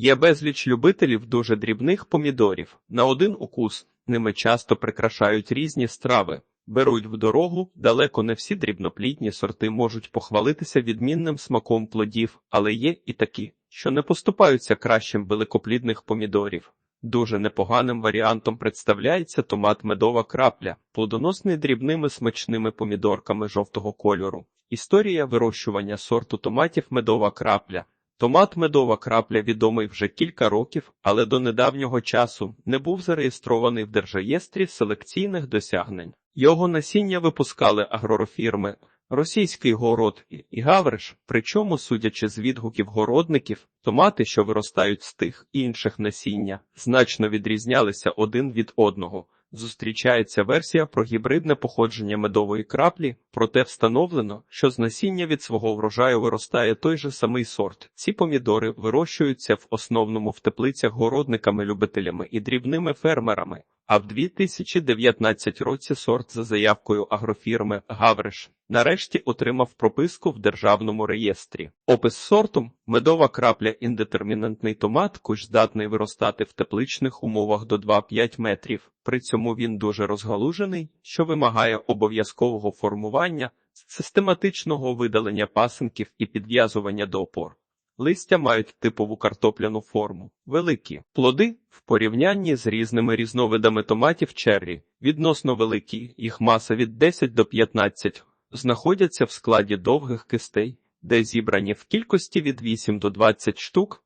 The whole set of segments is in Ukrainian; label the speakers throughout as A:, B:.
A: Є безліч любителів дуже дрібних помідорів. На один укус ними часто прикрашають різні страви. Беруть в дорогу, далеко не всі дрібноплідні сорти можуть похвалитися відмінним смаком плодів, але є і такі, що не поступаються кращим великоплідних помідорів. Дуже непоганим варіантом представляється томат медова крапля, плодоносний дрібними смачними помідорками жовтого кольору. Історія вирощування сорту томатів медова крапля. Томат медова крапля відомий вже кілька років, але до недавнього часу не був зареєстрований в держреєстрі селекційних досягнень. Його насіння випускали агророфірми Російський город і Гавриш, причому, судячи з відгуків городників, томати, що виростають з тих інших насіння, значно відрізнялися один від одного. Зустрічається версія про гібридне походження медової краплі, проте встановлено, що з насіння від свого врожаю виростає той же самий сорт. Ці помідори вирощуються в основному в теплицях городниками-любителями і дрібними фермерами. А в 2019 році сорт за заявкою агрофірми Гавриш нарешті отримав прописку в державному реєстрі. Опис сорту медова крапля індетермінантний томат, куш здатний виростати в тепличних умовах до 2-5 метрів. При цьому він дуже розгалужений, що вимагає обов'язкового формування, систематичного видалення пасинків і підв'язування до опор. Листя мають типову картопляну форму, великі плоди в порівнянні з різними різновидами томатів черрі, відносно великі, їх маса від 10 до 15, знаходяться в складі довгих кистей, де зібрані в кількості від 8 до 20 штук.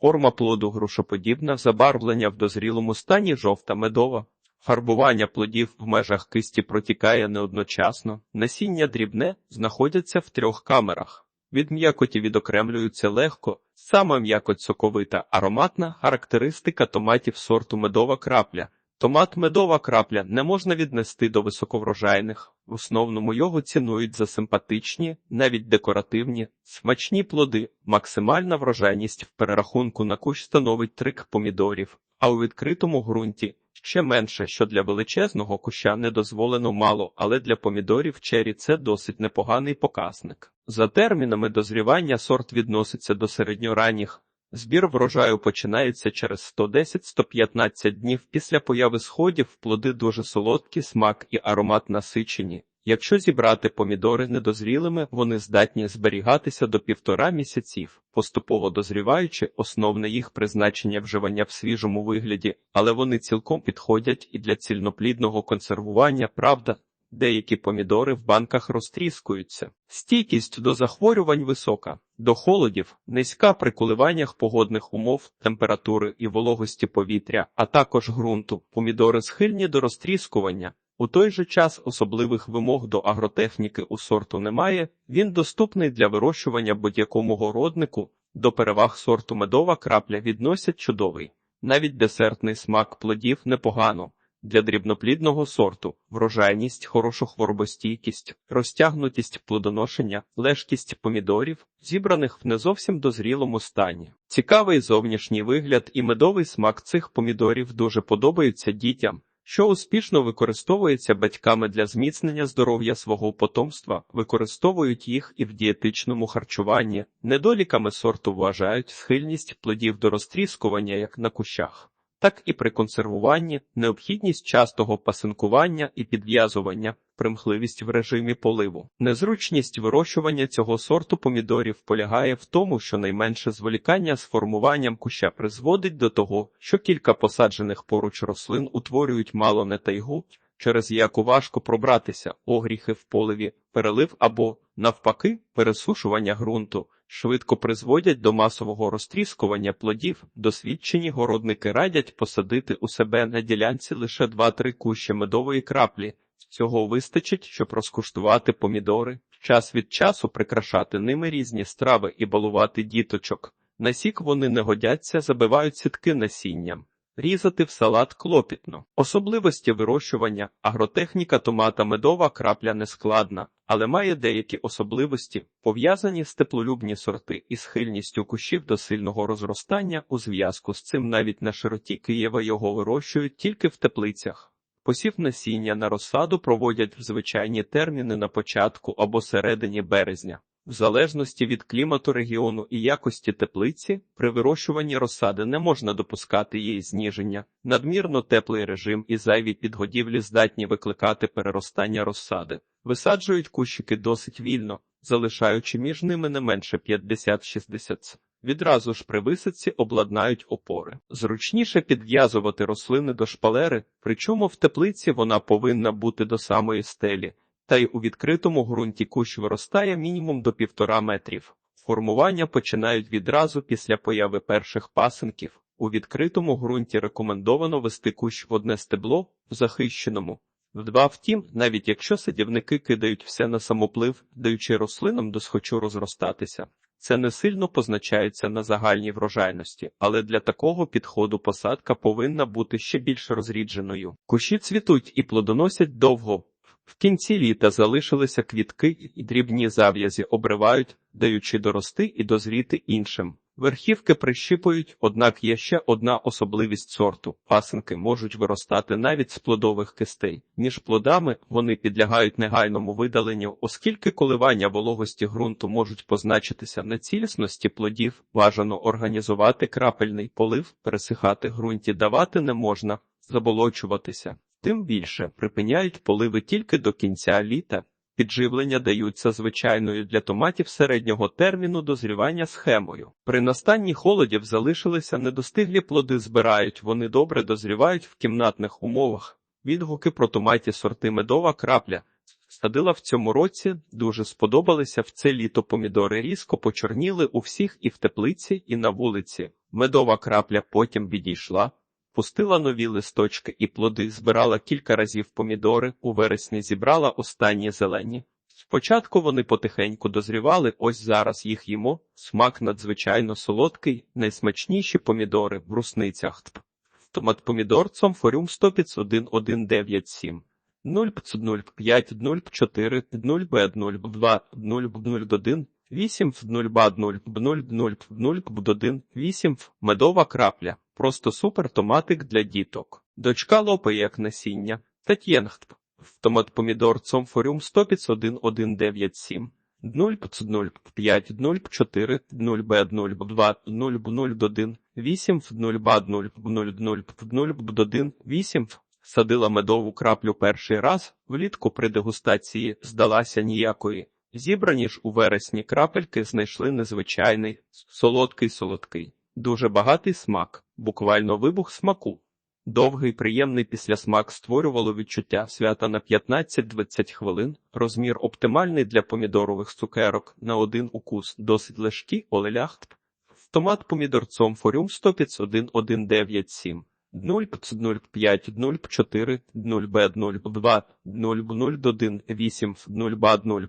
A: Форма плоду грушоподібна, забарвлення в дозрілому стані жовта медова. Фарбування плодів в межах кисті протікає неодночасно, насіння дрібне знаходяться в трьох камерах. Від м'якоті відокремлюються легко, сама м'якоть соковита, ароматна характеристика томатів сорту медова крапля. Томат медова крапля не можна віднести до високоврожайних, в основному його цінують за симпатичні, навіть декоративні, смачні плоди, максимальна врожайність в перерахунку на кущ становить трик помідорів, а у відкритому ґрунті ще менше, що для величезного куща не дозволено мало, але для помідорів чері це досить непоганий показник. За термінами дозрівання сорт відноситься до середньоранніх. Збір врожаю починається через 110-115 днів після появи сходів, плоди дуже солодкі, смак і аромат насичені. Якщо зібрати помідори недозрілими, вони здатні зберігатися до півтора місяців, поступово дозріваючи, основне їх призначення вживання в свіжому вигляді, але вони цілком підходять і для цільноплідного консервування, правда. Деякі помідори в банках розтріскуються. Стійкість до захворювань висока, до холодів, низька при коливаннях погодних умов, температури і вологості повітря, а також ґрунту. Помідори схильні до розтріскування. У той же час особливих вимог до агротехніки у сорту немає, він доступний для вирощування будь-якому городнику, до переваг сорту медова крапля відносять чудовий. Навіть десертний смак плодів непогано. Для дрібноплідного сорту врожайність, хорошу хворобостійкість, розтягнутість плодоношення, лежкість помідорів, зібраних в не зовсім дозрілому стані. Цікавий зовнішній вигляд і медовий смак цих помідорів дуже подобаються дітям що успішно використовується батьками для зміцнення здоров'я свого потомства, використовують їх і в дієтичному харчуванні. Недоліками сорту вважають схильність плодів до розтріскування як на кущах, так і при консервуванні, необхідність частого пасинкування і підв'язування, примхливість в режимі поливу. Незручність вирощування цього сорту помідорів полягає в тому, що найменше зволікання з формуванням куща призводить до того, що кілька посаджених поруч рослин утворюють мало не тайгу, через яку важко пробратися, огріхи в поливі, перелив або, навпаки, пересушування ґрунту. Швидко призводять до масового розтріскування плодів. Досвідчені городники радять посадити у себе на ділянці лише 2-3 кущі медової краплі. Цього вистачить, щоб розкуштувати помідори, час від часу прикрашати ними різні страви і балувати діточок. На сік вони не годяться, забивають сітки насінням. Різати в салат клопітно. Особливості вирощування, агротехніка томата медова крапля не складна, але має деякі особливості, пов'язані з теплолюбні сорти і схильністю кущів до сильного розростання. У зв'язку з цим навіть на широті Києва його вирощують тільки в теплицях. Посів насіння на розсаду проводять в звичайні терміни на початку або середині березня. В залежності від клімату регіону і якості теплиці, при вирощуванні розсади не можна допускати її зніження. Надмірно теплий режим і зайві підгодівлі здатні викликати переростання розсади. Висаджують кущики досить вільно, залишаючи між ними не менше 50-60. Відразу ж при висадці обладнають опори. Зручніше підв'язувати рослини до шпалери, причому в теплиці вона повинна бути до самої стелі, та й у відкритому ґрунті кущ виростає мінімум до півтора метрів. Формування починають відразу після появи перших пасинків. У відкритому ґрунті рекомендовано вести кущ в одне стебло, в захищеному. В два втім, навіть якщо садівники кидають все на самоплив, даючи рослинам досхочу розростатися. Це не сильно позначається на загальній врожайності, але для такого підходу посадка повинна бути ще більш розрідженою. Кущі цвітуть і плодоносять довго. В кінці літа залишилися квітки і дрібні зав'язі обривають, даючи дорости і дозріти іншим. Верхівки прищипують, однак є ще одна особливість сорту. Пасинки можуть виростати навіть з плодових кистей. Між плодами вони підлягають негайному видаленню, оскільки коливання вологості ґрунту можуть позначитися на цілісності плодів, бажано організувати крапельний полив, пересихати ґрунті давати не можна, заболочуватися. Тим більше припиняють поливи тільки до кінця літа. Підживлення даються звичайною для томатів середнього терміну дозрівання схемою. При настанні холодів залишилися недостиглі плоди збирають, вони добре дозрівають в кімнатних умовах. Відгуки про томаті сорти медова крапля. Садила в цьому році, дуже сподобалися в це літо помідори різко почорніли у всіх і в теплиці, і на вулиці. Медова крапля потім відійшла. Пустила нові листочки і плоди, збирала кілька разів помідори, у вересні зібрала останні зелені. Спочатку вони потихеньку дозрівали, ось зараз їх їмо. Смак надзвичайно солодкий, найсмачніші помідори в русницях. Томат помідор Цомфорюм 101 0505 04 0 0 2 0 01 8 0 0 0 0 0 1 8 медова крапля. Просто супер томатик для діток. Дочка лопає як насіння. Тетєнгт. Томат помідор Цомфорюм 151 197 005 04 0 0 2 0 01 8 0 0 0 0 0 8 Садила медову краплю перший раз, влітку при дегустації здалася ніякої. Зібрані ж у вересні крапельки знайшли незвичайний, солодкий-солодкий, дуже багатий смак, буквально вибух смаку. Довгий приємний післясмак створювало відчуття свята на 15-20 хвилин, розмір оптимальний для помідорових цукерок на один укус, досить легкі, олелях. Томат помідорцом форюм 151 197 0505 04 0Б 02 001 8 0Б 0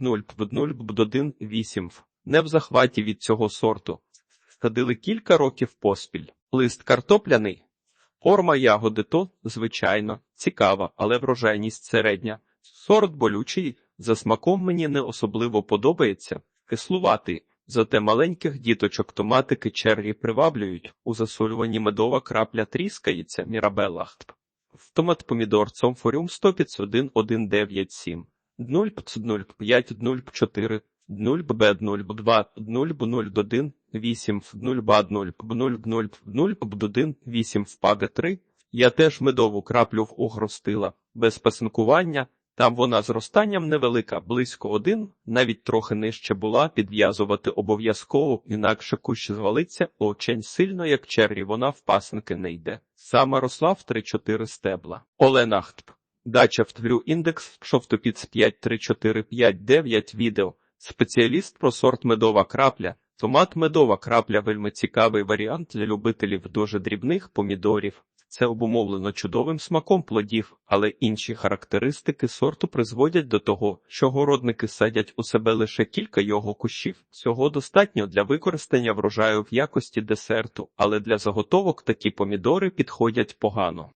A: 0 0 1 8 Не в захваті від цього сорту. Садили кілька років поспіль. Лист картопляний. Форма ягоди то, звичайно, цікава, але врожайність середня. Сорт болючий, за смаком мені не особливо подобається, кислуватий. Зате маленьких діточок томатики черрі приваблюють, у засолюванні медова крапля тріскається, мірабелла. Томат помідор Цомфорюм 151 197 0505 04 0 б 02 0 01 8 0 б 0 0 0 0 1 8 впаде 3 Я теж медову краплю в огростила, без пасинкування, там вона зростанням невелика, близько один, навіть трохи нижче була, підв'язувати обов'язково, інакше кущ звалиться, очень сильно, як черрі, вона в пасинки не йде. Сама росла в 3-4 стебла. Олена Хтп. Дача в тврю індекс, шовтопіц 53459 відео. Спеціаліст про сорт медова крапля. Томат медова крапля вельми цікавий варіант для любителів дуже дрібних помідорів. Це обумовлено чудовим смаком плодів, але інші характеристики сорту призводять до того, що городники садять у себе лише кілька його кущів. Цього достатньо для використання врожаю в якості десерту, але для заготовок такі помідори підходять погано.